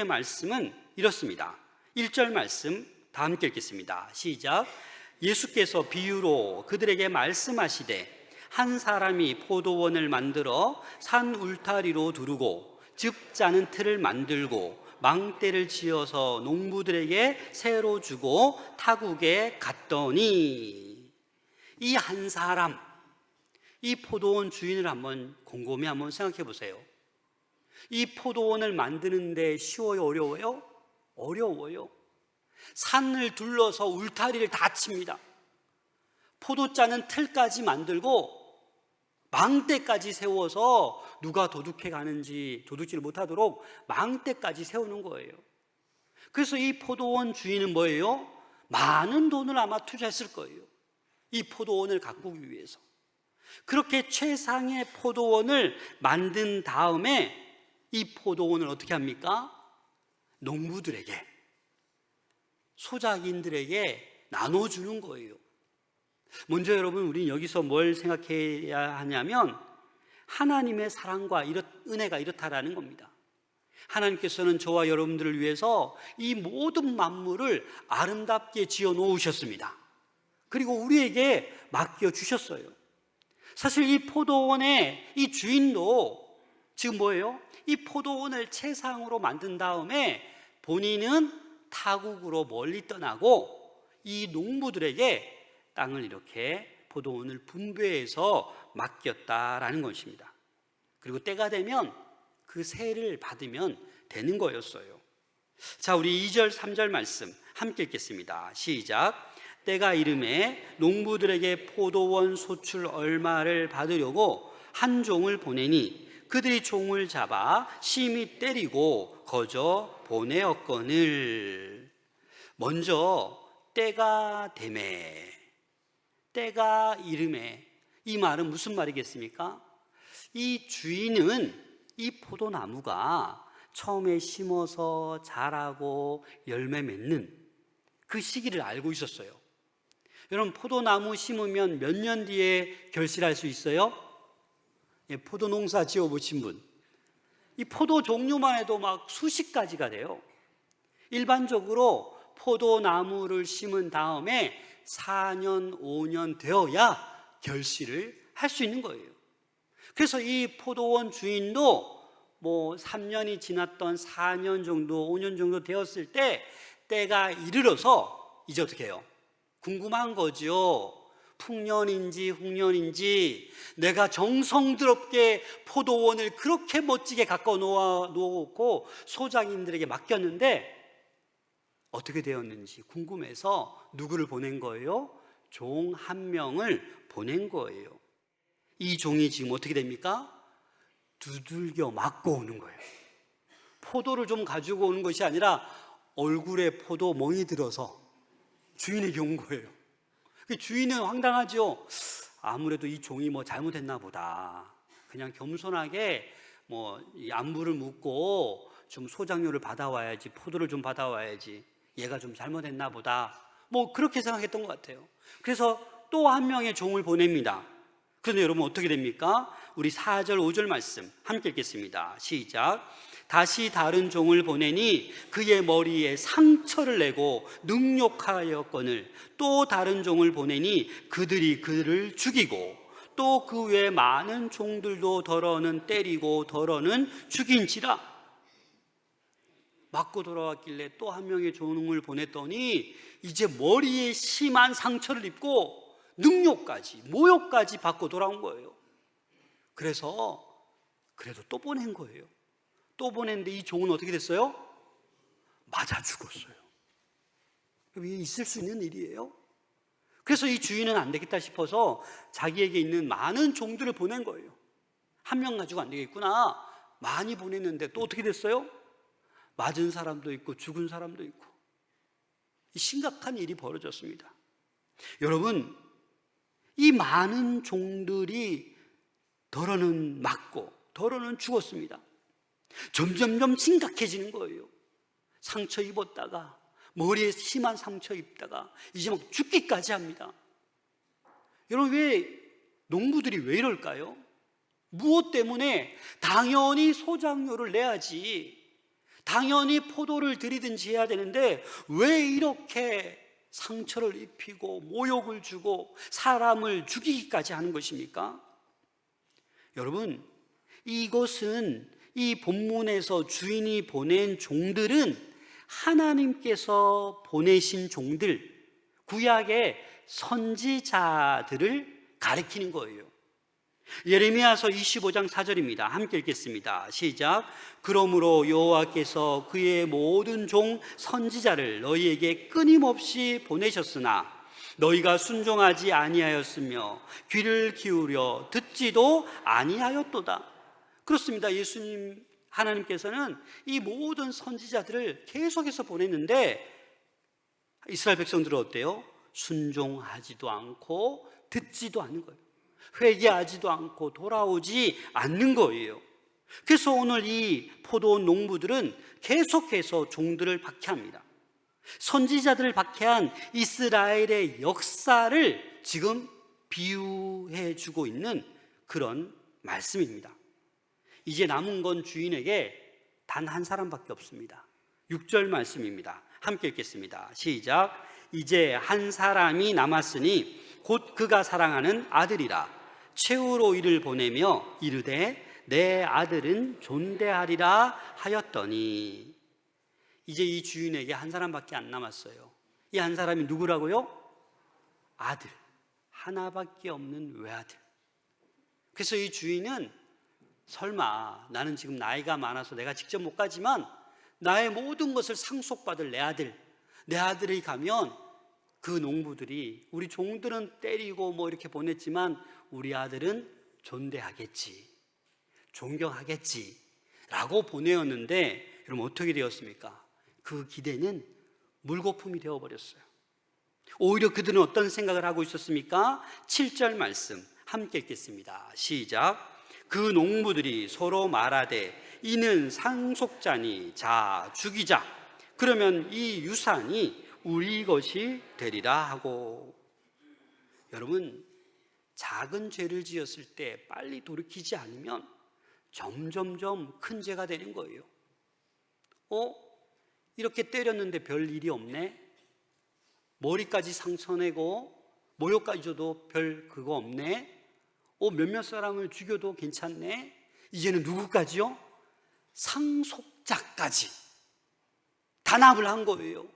오늘 이 비유의 말씀은 이렇습니다. 1절 말씀 다 함께 읽겠습니다. 시작. 예수께서 비유로 그들에게 말씀하시되 한 사람이 포도원을 만들어 산 울타리로 두르고 즙 짜는 틀을 만들고 망대를 지어서 농부들에게 새로 주고 타국에 갔더니 이 한 사람 이 포도원 주인을 한번 곰곰이 한번 생각해 보세요. 이 포도원을 만드는데 쉬워요, 어려워요? 어려워요. 산을 둘러서 울타리를 다 칩니다. 포도 짜는 틀까지 만들고 망대까지 세워서 누가 도둑해 가는지 도둑질을 못하도록 망대까지 세우는 거예요. 그래서 이 포도원 주인은 뭐예요? 많은 돈을 아마 투자했을 거예요. 이 포도원을 가꾸기 위해서. 그렇게 최상의 포도원을 만든 다음에 이 포도원을 어떻게 합니까? 농부들에게, 소작인들에게 나눠주는 거예요. 먼저 여러분, 우리 여기서 뭘 생각해야 하냐면, 하나님의 사랑과 이렇, 은혜가 이렇다라는 겁니다. 하나님께서는 저와 여러분들을 위해서 이 모든 만물을 아름답게 지어 놓으셨습니다. 그리고 우리에게 맡겨 주셨어요. 사실 이 포도원의 이 주인도 지금 뭐예요? 이 포도원을 채상으로 만든 다음에 본인은 타국으로 멀리 떠나고 이 농부들에게 땅을 이렇게 포도원을 분배해서 맡겼다라는 것입니다. 그리고 때가 되면 그 세를 받으면 되는 거였어요. 자, 우리 2절, 3절 말씀 함께 읽겠습니다. 시작. 때가 이름에 농부들에게 포도원 소출 얼마를 받으려고 한 종을 보내니 그들이 종을 잡아 심히 때리고 거저 보내었거늘 먼저 때가 되매 때가 이름에 이 말은 무슨 말이겠습니까? 이 주인은 이 포도나무가 처음에 심어서 자라고 열매 맺는 그 시기를 알고 있었어요. 여러분 포도나무 심으면 몇 년 뒤에 결실할 수 있어요? 예, 포도 농사 지어 보신 분. 이 포도 종류만 해도 막 수십 가지가 돼요. 일반적으로 포도나무를 심은 다음에 4년, 5년 되어야 결실을 할 수 있는 거예요. 그래서 이 포도원 주인도 뭐 3년이 지났던 4년 정도, 5년 정도 되었을 때 때가 이르러서 이제 어떻게 해요? 궁금한 거죠. 풍년인지 흉년인지 내가 정성스럽게 포도원을 그렇게 멋지게 가꿔 놓아 놓고 소장인들에게 맡겼는데 어떻게 되었는지 궁금해서 누구를 보낸 거예요? 종 한 명을 보낸 거예요. 이 종이 지금 어떻게 됩니까? 두들겨 맞고 오는 거예요. 포도를 좀 가지고 오는 것이 아니라 얼굴에 포도 멍이 들어서 주인에게 온 거예요. 그 주인은 황당하죠. 아무래도 이 종이 뭐 잘못했나 보다. 그냥 겸손하게 뭐 안부를 묻고 좀 소장료를 받아와야지, 포도를 좀 받아와야지. 얘가 좀 잘못했나 보다. 뭐 그렇게 생각했던 것 같아요. 그래서 또 한 명의 종을 보냅니다. 그런데 여러분 어떻게 됩니까? 우리 4절, 5절 말씀 함께 읽겠습니다. 시작. 다시 다른 종을 보내니 그의 머리에 상처를 내고 능욕하였거늘 또 다른 종을 보내니 그들이 그를 죽이고 또 그 외 많은 종들도 더러는 때리고 더러는 죽인지라 맞고 돌아왔길래 또 한 명의 종을 보냈더니 이제 머리에 심한 상처를 입고 능욕까지 모욕까지 받고 돌아온 거예요. 그래서 그래도 또 보낸 거예요. 또 보냈는데 이 종은 어떻게 됐어요? 맞아 죽었어요. 이게 있을 수 있는 일이에요. 그래서 이 주인은 안 되겠다 싶어서 자기에게 있는 많은 종들을 보낸 거예요. 한 명 가지고 안 되겠구나. 많이 보냈는데 또 어떻게 됐어요? 맞은 사람도 있고 죽은 사람도 있고 심각한 일이 벌어졌습니다. 여러분, 이 많은 종들이 덜어는 맞고 덜어는 죽었습니다. 점점점 심각해지는 거예요. 상처 입었다가 머리에 심한 상처 입다가 이제 막 죽기까지 합니다. 여러분 왜 농부들이 왜 이럴까요? 무엇 때문에 당연히 소장료를 내야지 당연히 포도를 들이든지 해야 되는데 왜 이렇게 상처를 입히고 모욕을 주고 사람을 죽이기까지 하는 것입니까? 여러분, 이것은 이 본문에서 주인이 보낸 종들은 하나님께서 보내신 종들, 구약의 선지자들을 가리키는 거예요. 예레미야서 25장 4절입니다. 함께 읽겠습니다. 시작. 그러므로 여호와께서 그의 모든 종 선지자를 너희에게 끊임없이 보내셨으나 너희가 순종하지 아니하였으며 귀를 기울여 듣지도 아니하였도다. 그렇습니다. 예수님 하나님께서는 이 모든 선지자들을 계속해서 보냈는데 이스라엘 백성들은 어때요? 순종하지도 않고 듣지도 않는 거예요. 회개하지도 않고 돌아오지 않는 거예요. 그래서 오늘 이 포도원 농부들은 계속해서 종들을 박해합니다. 선지자들을 박해한 이스라엘의 역사를 지금 비유해 주고 있는 그런 말씀입니다. 이제 남은 건 주인에게 단 한 사람밖에 없습니다. 6절 말씀입니다. 함께 읽겠습니다. 시작. 이제 한 사람이 남았으니 곧 그가 사랑하는 아들이라. 최후로 이를 보내며 이르되 내 아들은 존대하리라 하였더니 이제 이 주인에게 한 사람밖에 안 남았어요. 이 한 사람이 누구라고요? 아들. 하나밖에 없는 외아들. 그래서 이 주인은 설마 나는 지금 나이가 많아서 내가 직접 못 가지만 나의 모든 것을 상속받을 내 아들, 내 아들이 가면 그 농부들이 우리 종들은 때리고 뭐 이렇게 보냈지만 우리 아들은 존대하겠지. 존경하겠지. 라고 보내었는데 여러분 어떻게 되었습니까? 그 기대는 물거품이 되어버렸어요. 오히려 그들은 어떤 생각을 하고 있었습니까? 7절 말씀 함께 읽겠습니다. 시작. 그 농부들이 서로 말하되 이는 상속자니 자 죽이자. 그러면 이 유산이 우리 것이 되리라 하고 여러분 작은 죄를 지었을 때 빨리 돌이키지 않으면 점점점 큰 죄가 되는 거예요. 어? 이렇게 때렸는데 별 일이 없네? 머리까지 상처내고 모욕까지 줘도 별 그거 없네? 어, 몇몇 사람을 죽여도 괜찮네? 이제는 누구까지요? 상속자까지 단합을 한 거예요.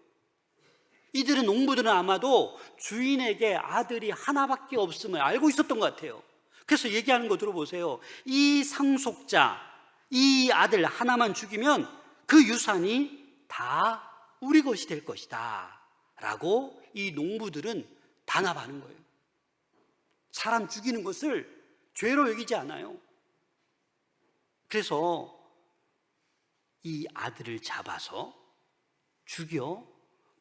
이들은 농부들은 아마도 주인에게 아들이 하나밖에 없음을 알고 있었던 것 같아요. 그래서 얘기하는 거 들어보세요. 이 상속자, 이 아들 하나만 죽이면 그 유산이 다 우리 것이 될 것이다. 라고 이 농부들은 단합하는 거예요. 사람 죽이는 것을 죄로 여기지 않아요. 그래서 이 아들을 잡아서 죽여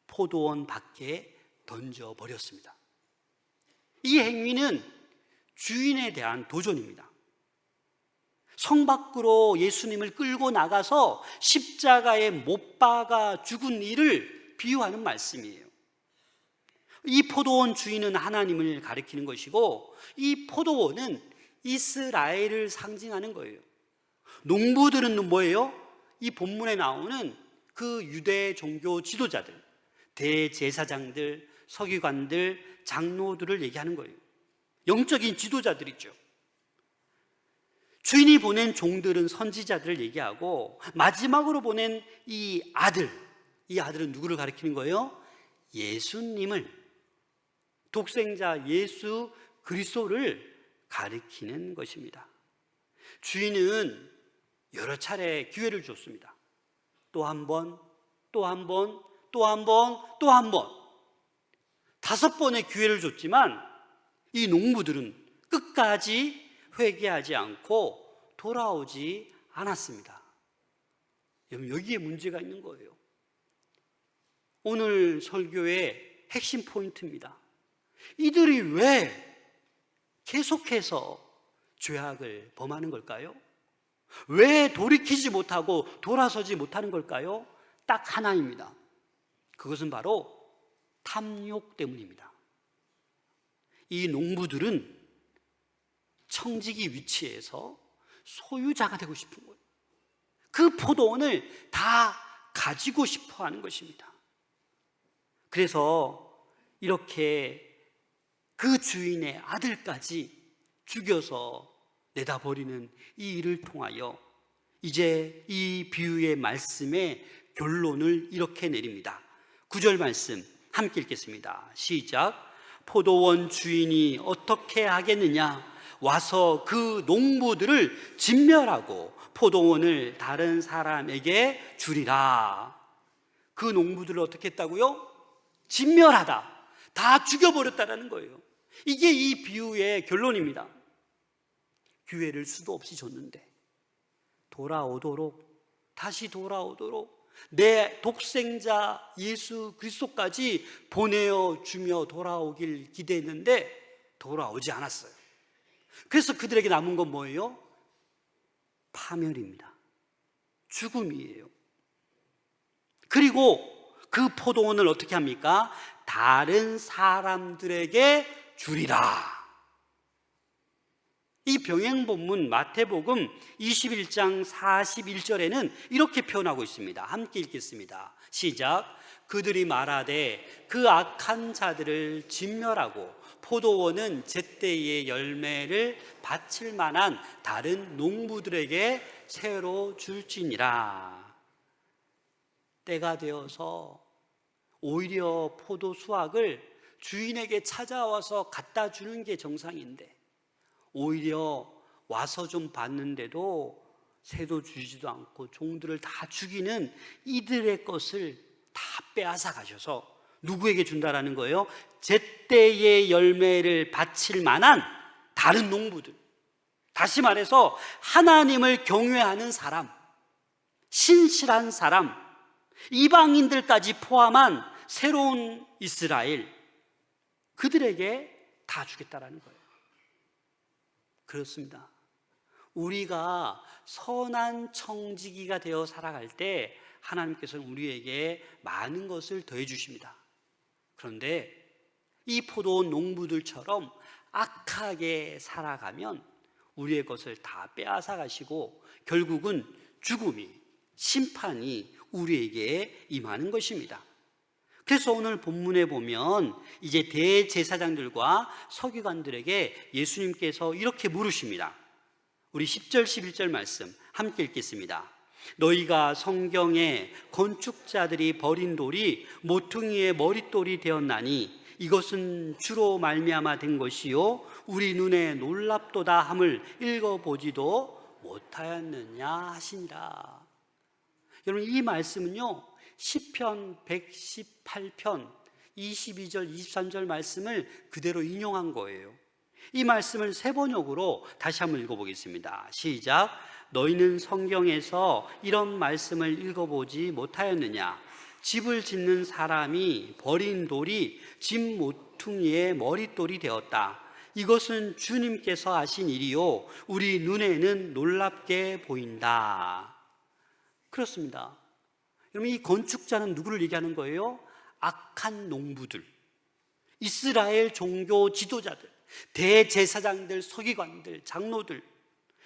포도원 밖에 던져 버렸습니다. 이 행위는 주인에 대한 도전입니다. 성 밖으로 예수님을 끌고 나가서 십자가에 못 박아 죽은 일을 비유하는 말씀이에요. 이 포도원 주인은 하나님을 가리키는 것이고 이 포도원은 이스라엘을 상징하는 거예요. 농부들은 뭐예요? 이 본문에 나오는 그 유대 종교 지도자들, 대제사장들, 서기관들, 장로들을 얘기하는 거예요. 영적인 지도자들이죠. 주인이 보낸 종들은 선지자들을 얘기하고 마지막으로 보낸 이 아들, 이 아들은 누구를 가리키는 거예요? 예수님을 독생자 예수 그리스도를 가리키는 것입니다. 주인은 여러 차례 기회를 줬습니다. 또 한 번, 또 한 번, 또 한 번, 또 한 번. 다섯 번의 기회를 줬지만 이 농부들은 끝까지 회개하지 않고 돌아오지 않았습니다. 여러분, 여기에 문제가 있는 거예요. 오늘 설교의 핵심 포인트입니다. 이들이 왜 계속해서 죄악을 범하는 걸까요? 왜 돌이키지 못하고 돌아서지 못하는 걸까요? 딱 하나입니다. 그것은 바로 탐욕 때문입니다. 이 농부들은 청지기 위치에서 소유자가 되고 싶은 거예요. 그 포도원을 다 가지고 싶어 하는 것입니다. 그래서 이렇게 그 주인의 아들까지 죽여서 내다버리는 이 일을 통하여 이제 이 비유의 말씀의 결론을 이렇게 내립니다. 구절 말씀 함께 읽겠습니다. 시작. 포도원 주인이 어떻게 하겠느냐? 와서 그 농부들을 진멸하고 포도원을 다른 사람에게 주리라. 그 농부들을 어떻게 했다고요? 진멸하다. 다 죽여버렸다라는 거예요. 이게 이 비유의 결론입니다. 기회를 수도 없이 줬는데 돌아오도록 다시 돌아오도록 내 독생자 예수 그리스도까지 보내어 주며 돌아오길 기대했는데 돌아오지 않았어요. 그래서 그들에게 남은 건 뭐예요? 파멸입니다. 죽음이에요. 그리고 그 포도원을 어떻게 합니까? 다른 사람들에게 주리라. 이 병행 본문 마태복음 21장 41절에는 이렇게 표현하고 있습니다. 함께 읽겠습니다. 시작. 그들이 말하되 그 악한 자들을 진멸하고 포도원은 제때의 열매를 바칠 만한 다른 농부들에게 새로 줄지니라. 때가 되어서 오히려 포도 수확을 주인에게 찾아와서 갖다 주는 게 정상인데 오히려 와서 좀 봤는데도 새도 주지도 않고 종들을 다 죽이는 이들의 것을 다 빼앗아 가셔서 누구에게 준다라는 거예요? 제때의 열매를 바칠 만한 다른 농부들. 다시 말해서 하나님을 경외하는 사람, 신실한 사람, 이방인들까지 포함한 새로운 이스라엘, 그들에게 다 주겠다라는 거예요. 그렇습니다. 우리가 선한 청지기가 되어 살아갈 때 하나님께서는 우리에게 많은 것을 더해 주십니다. 그런데 이 포도원 농부들처럼 악하게 살아가면 우리의 것을 다 빼앗아 가시고 결국은 죽음이 심판이 우리에게 임하는 것입니다. 그래서 오늘 본문에 보면 이제 대제사장들과 서기관들에게 예수님께서 이렇게 물으십니다. 우리 10절 11절 말씀 함께 읽겠습니다. 너희가 성경에 건축자들이 버린 돌이 모퉁이의 머릿돌이 되었나니 이것은 주로 말미암아 된 것이요 우리 눈에 놀랍도다 함을 읽어보지도 못하였느냐 하시니라. 여러분 이 말씀은요 시편 118편 22절 23절 말씀을 그대로 인용한 거예요. 이 말씀을 세 번역으로 다시 한번 읽어보겠습니다. 시작. 너희는 성경에서 이런 말씀을 읽어보지 못하였느냐? 집을 짓는 사람이 버린 돌이 집 모퉁이의 머릿돌이 되었다. 이것은 주님께서 하신 일이요. 우리 눈에는 놀랍게 보인다. 그렇습니다. 여러분, 이 건축자는 누구를 얘기하는 거예요? 악한 농부들, 이스라엘 종교 지도자들, 대제사장들, 서기관들, 장로들,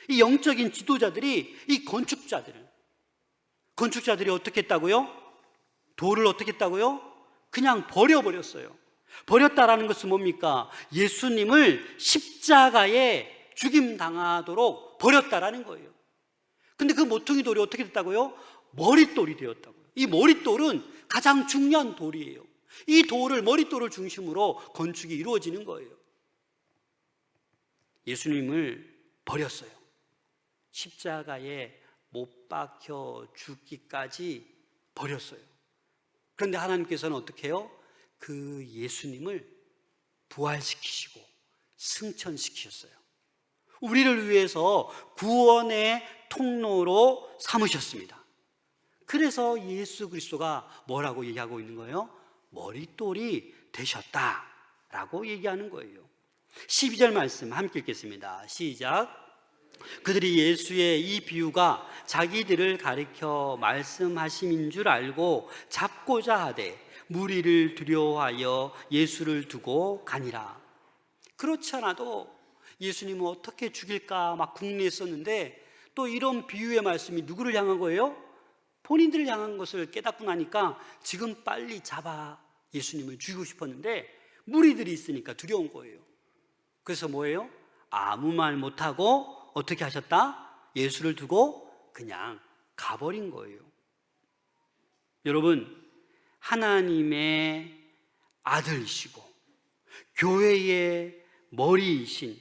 이 영적인 지도자들이 이 건축자들을, 건축자들이 어떻게 했다고요? 돌을 어떻게 했다고요? 그냥 버려버렸어요. 버렸다라는 것은 뭡니까? 예수님을 십자가에 죽임 당하도록 버렸다라는 거예요. 근데 그 모퉁이 돌이 어떻게 됐다고요? 머릿돌이 되었다고요. 이 머릿돌은 가장 중요한 돌이에요. 이 돌을 머릿돌을 중심으로 건축이 이루어지는 거예요. 예수님을 버렸어요. 십자가에 못 박혀 죽기까지 버렸어요. 그런데 하나님께서는 어떻게 해요? 그 예수님을 부활시키시고 승천시키셨어요. 우리를 위해서 구원의 통로로 삼으셨습니다. 그래서 예수 그리스도가 뭐라고 얘기하고 있는 거예요? 머릿돌이 되셨다 라고 얘기하는 거예요. 12절 말씀 함께 읽겠습니다. 시작. 그들이 예수의 이 비유가 자기들을 가리켜 말씀하심인 줄 알고 잡고자 하되 무리를 두려워하여 예수를 두고 가니라. 그렇지 않아도 예수님은 어떻게 죽일까 막 궁리했었는데 또 이런 비유의 말씀이 누구를 향한 거예요? 본인들을 향한 것을 깨닫고 나니까 지금 빨리 잡아 예수님을 죽이고 싶었는데 무리들이 있으니까 두려운 거예요. 그래서 뭐예요? 아무 말 못하고 어떻게 하셨다? 예수를 두고 그냥 가버린 거예요. 여러분, 하나님의 아들이시고 교회의 머리이신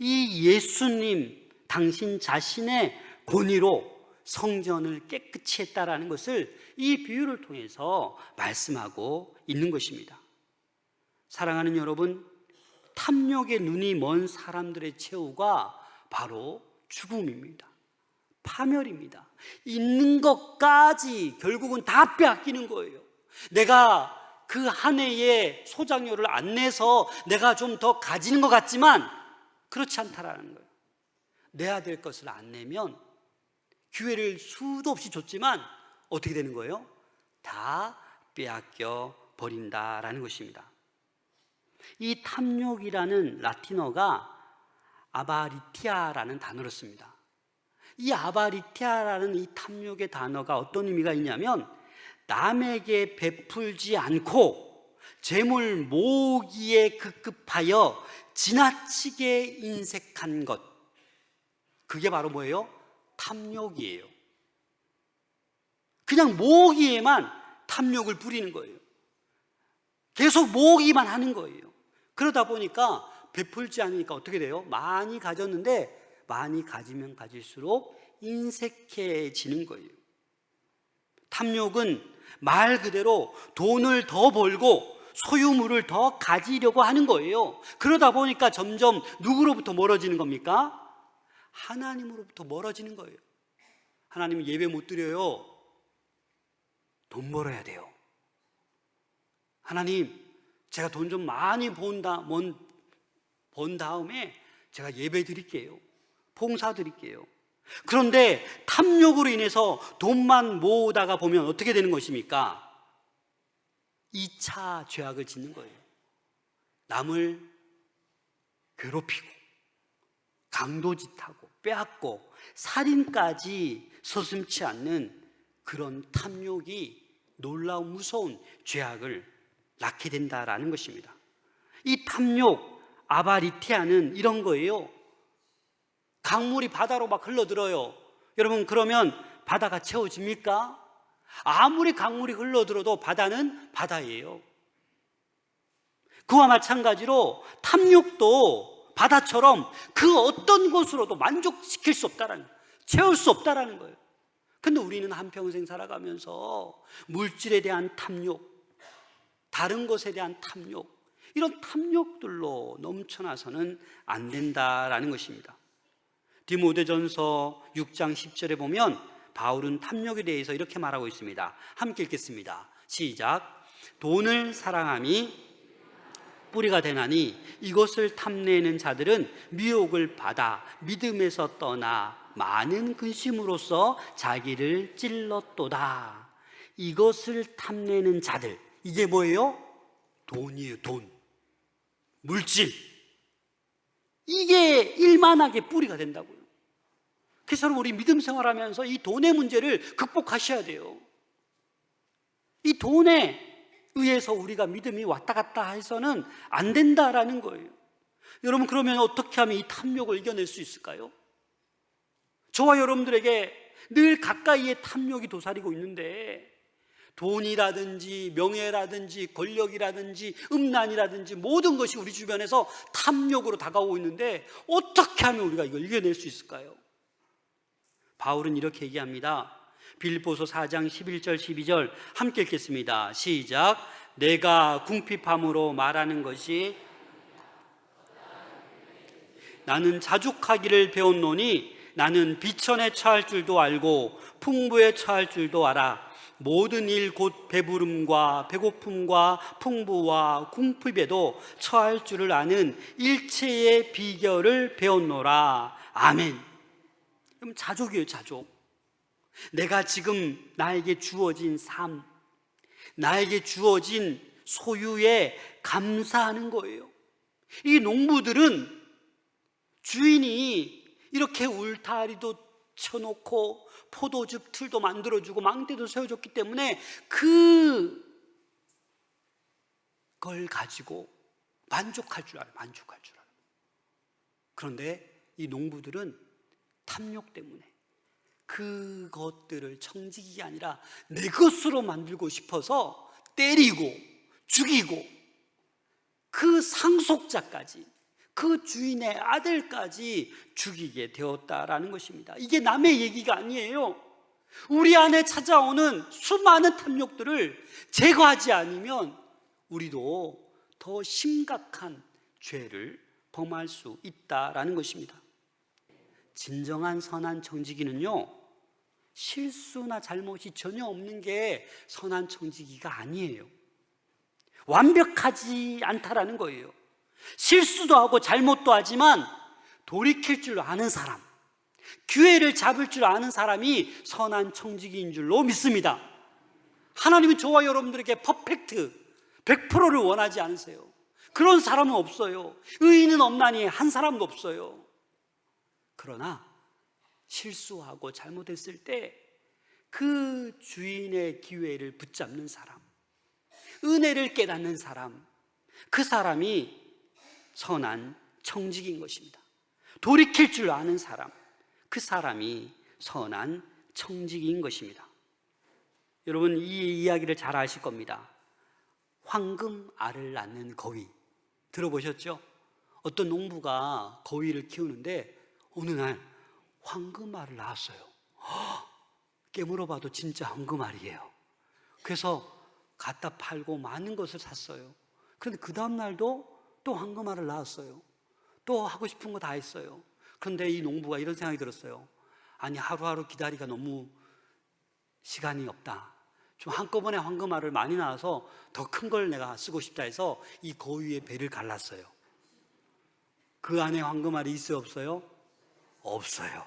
이 예수님 당신 자신의 권위로 성전을 깨끗이 했다라는 것을 이 비유를 통해서 말씀하고 있는 것입니다. 사랑하는 여러분, 탐욕의 눈이 먼 사람들의 최후가 바로 죽음입니다. 파멸입니다. 있는 것까지 결국은 다 빼앗기는 거예요. 내가 그 한 해의 소장료를 안 내서 내가 좀 더 가지는 것 같지만 그렇지 않다라는 거예요. 내야 될 것을 안 내면 기회를 수도 없이 줬지만 어떻게 되는 거예요? 다 빼앗겨 버린다라는 것입니다. 이 탐욕이라는 라틴어가 아바리티아라는 단어를 씁니다. 이 아바리티아라는 이 탐욕의 단어가 어떤 의미가 있냐면 남에게 베풀지 않고 재물 모으기에 급급하여 지나치게 인색한 것. 그게 바로 뭐예요? 탐욕이에요. 그냥 모으기에만 탐욕을 부리는 거예요. 계속 모으기만 하는 거예요. 그러다 보니까 베풀지 않으니까 어떻게 돼요? 많이 가졌는데 많이 가지면 가질수록 인색해지는 거예요. 탐욕은 말 그대로 돈을 더 벌고 소유물을 더 가지려고 하는 거예요. 그러다 보니까 점점 누구로부터 멀어지는 겁니까? 하나님으로부터 멀어지는 거예요. 하나님 예배 못 드려요. 돈 벌어야 돼요. 하나님, 제가 돈 좀 많이 본다, 번 다음에 제가 예배 드릴게요. 봉사 드릴게요. 그런데 탐욕으로 인해서 돈만 모으다가 보면 어떻게 되는 것입니까? 2차 죄악을 짓는 거예요. 남을 괴롭히고, 강도짓하고, 빼앗고, 살인까지 서슴치 않는 그런 탐욕이 놀라운 무서운 죄악을 낳게 된다라는 것입니다. 이 탐욕, 아바리티아는 이런 거예요. 강물이 바다로 막 흘러들어요. 여러분, 그러면 바다가 채워집니까? 아무리 강물이 흘러들어도 바다는 바다예요. 그와 마찬가지로 탐욕도 바다처럼 그 어떤 곳으로도 만족시킬 수 없다라는, 채울 수 없다라는 거예요. 근데 우리는 한평생 살아가면서 물질에 대한 탐욕, 다른 것에 대한 탐욕, 이런 탐욕들로 넘쳐나서는 안 된다라는 것입니다. 디모데전서 6장 10절에 보면 바울은 탐욕에 대해서 이렇게 말하고 있습니다. 함께 읽겠습니다. 시작. 돈을 사랑함이 뿌리가 되나니 이것을 탐내는 자들은 미혹을 받아 믿음에서 떠나 많은 근심으로써 자기를 찔렀도다. 이것을 탐내는 자들. 이게 뭐예요? 돈이에요, 돈. 물질. 이게 일만하게 뿌리가 된다고요. 그래서 우리 믿음 생활하면서 이 돈의 문제를 극복하셔야 돼요. 이 돈에 의해서 우리가 믿음이 왔다 갔다 해서는 안 된다라는 거예요. 여러분, 그러면 어떻게 하면 이 탐욕을 이겨낼 수 있을까요? 저와 여러분들에게 늘 가까이에 탐욕이 도사리고 있는데 돈이라든지 명예라든지 권력이라든지 음란이라든지 모든 것이 우리 주변에서 탐욕으로 다가오고 있는데 어떻게 하면 우리가 이걸 이겨낼 수 있을까요? 바울은 이렇게 얘기합니다. 빌보서 4장 11절 12절 함께 읽겠습니다. 시작. 내가 궁핍함으로 말하는 것이 나는 자죽하기를 배웠노니 나는 비천에 처할 줄도 알고 풍부에 처할 줄도 알아. 모든 일 곧 배부름과 배고픔과 풍부와 궁핍에도 처할 줄을 아는 일체의 비결을 배웠노라. 아멘. 그럼 자족이에요, 자족. 내가 지금 나에게 주어진 삶, 나에게 주어진 소유에 감사하는 거예요. 이 농부들은 주인이 이렇게 울타리도 쳐놓고 포도즙 틀도 만들어주고 망대도 세워줬기 때문에 그걸 가지고 만족할 줄 알아요. 만족할 줄 알아요. 그런데 이 농부들은 탐욕 때문에 그것들을 청지기가 아니라 내 것으로 만들고 싶어서 때리고 죽이고 그 상속자까지 그 주인의 아들까지 죽이게 되었다라는 것입니다. 이게 남의 얘기가 아니에요. 우리 안에 찾아오는 수많은 탐욕들을 제거하지 않으면 우리도 더 심각한 죄를 범할 수 있다라는 것입니다. 진정한 선한 청지기는요, 실수나 잘못이 전혀 없는 게 선한 청지기가 아니에요. 완벽하지 않다라는 거예요. 실수도 하고 잘못도 하지만 돌이킬 줄 아는 사람, 기회를 잡을 줄 아는 사람이 선한 청지기인 줄로 믿습니다. 하나님은 저와 여러분들에게 퍼펙트, 100%를 원하지 않으세요. 그런 사람은 없어요. 의인은 없나니 한 사람도 없어요. 그러나 실수하고 잘못했을 때 그 주인의 기회를 붙잡는 사람, 은혜를 깨닫는 사람, 그 사람이 선한 청직인 것입니다. 돌이킬 줄 아는 사람, 그 사람이 선한 청직인 것입니다. 여러분 이 이야기를 잘 아실 겁니다. 황금 알을 낳는 거위 들어보셨죠? 어떤 농부가 거위를 키우는데 어느 날 황금 알을 낳았어요. 헉, 깨물어 봐도 진짜 황금 알이에요. 그래서 갖다 팔고 많은 것을 샀어요. 그런데 그 다음 날도 또 황금 알을 낳았어요. 또 하고 싶은 거 다 했어요. 그런데 이 농부가 이런 생각이 들었어요. 아니 하루하루 기다리가 너무 시간이 없다. 좀 한꺼번에 황금알을 많이 낳아서 더 큰 걸 내가 쓰고 싶다 해서 이 거위의 배를 갈랐어요. 그 안에 황금알이 있어요, 없어요? 없어요.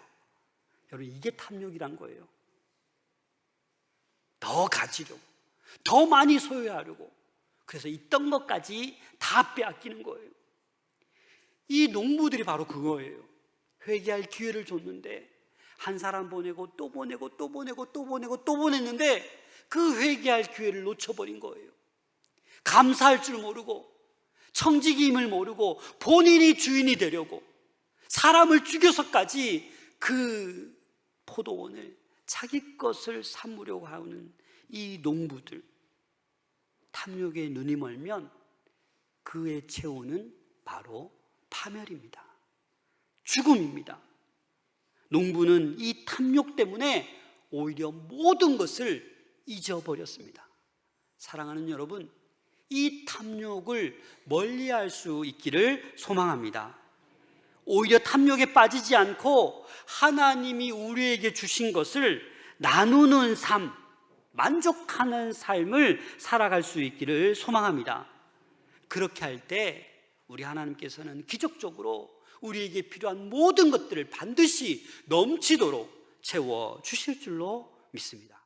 여러분, 이게 탐욕이란 거예요. 더 가지려고, 더 많이 소유하려고. 그래서 있던 것까지 다 빼앗기는 거예요. 이 농부들이 바로 그거예요. 회개할 기회를 줬는데, 한 사람 보내고 또 보내고 또 보내고 또 보내고 또 보냈는데, 그 회개할 기회를 놓쳐버린 거예요. 감사할 줄 모르고 청지기임을 모르고 본인이 주인이 되려고 사람을 죽여서까지 그 포도원을 자기 것을 삼으려고 하는 이 농부들 탐욕에 눈이 멀면 그의 최후는 바로 파멸입니다. 죽음입니다. 농부는 이 탐욕 때문에 오히려 모든 것을 잊어버렸습니다. 사랑하는 여러분, 이 탐욕을 멀리 할 수 있기를 소망합니다. 오히려 탐욕에 빠지지 않고 하나님이 우리에게 주신 것을 나누는 삶, 만족하는 삶을 살아갈 수 있기를 소망합니다. 그렇게 할 때 우리 하나님께서는 기적적으로 우리에게 필요한 모든 것들을 반드시 넘치도록 채워 주실 줄로 믿습니다.